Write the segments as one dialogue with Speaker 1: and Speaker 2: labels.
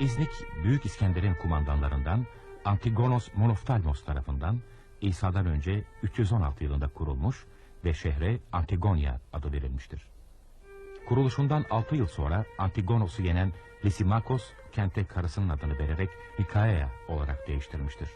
Speaker 1: İznik Büyük İskender'in kumandanlarından Antigonos Monoftalmos tarafından İsa'dan önce 316 yılında kurulmuş ve şehre Antigonia adı verilmiştir. Kuruluşundan 6 yıl sonra Antigonos'u yenen Lysimakos kente karısının adını vererek Nikaea olarak değiştirmiştir.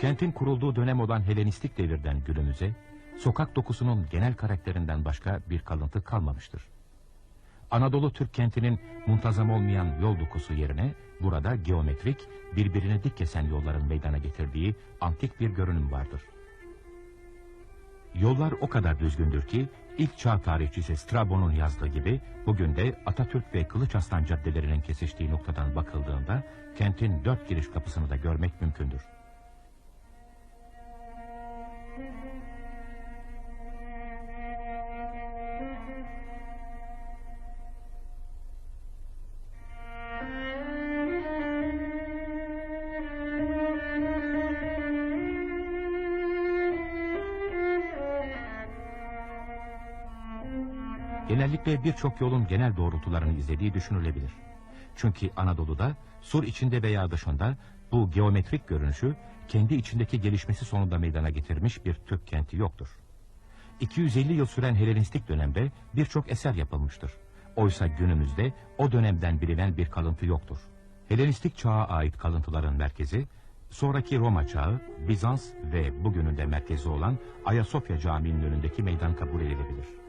Speaker 1: Kentin kurulduğu dönem olan Helenistik devirden günümüze, sokak dokusunun genel karakterinden başka bir kalıntı kalmamıştır. Anadolu Türk kentinin muntazam olmayan yol dokusu yerine burada geometrik, birbirine dik kesen yolların meydana getirdiği antik bir görünüm vardır. Yollar o kadar düzgündür ki ilk çağ tarihçisi Strabo'nun yazdığı gibi bugün de Atatürk ve Kılıç Aslan caddelerinin kesiştiği noktadan bakıldığında kentin dört giriş kapısını da görmek mümkündür. Genellikle birçok yolun genel doğrultularını izlediği düşünülebilir. Çünkü Anadolu'da sur içinde veya dışında bu geometrik görünüşü kendi içindeki gelişmesi sonunda meydana getirmiş bir Türk kenti yoktur. 250 yıl süren Helenistik dönemde birçok eser yapılmıştır. Oysa günümüzde o dönemden bilinen bir kalıntı yoktur. Helenistik çağa ait kalıntıların merkezi, sonraki Roma çağı, Bizans ve bugünün de merkezi olan Ayasofya Camii'nin önündeki meydan kabul edilebilir.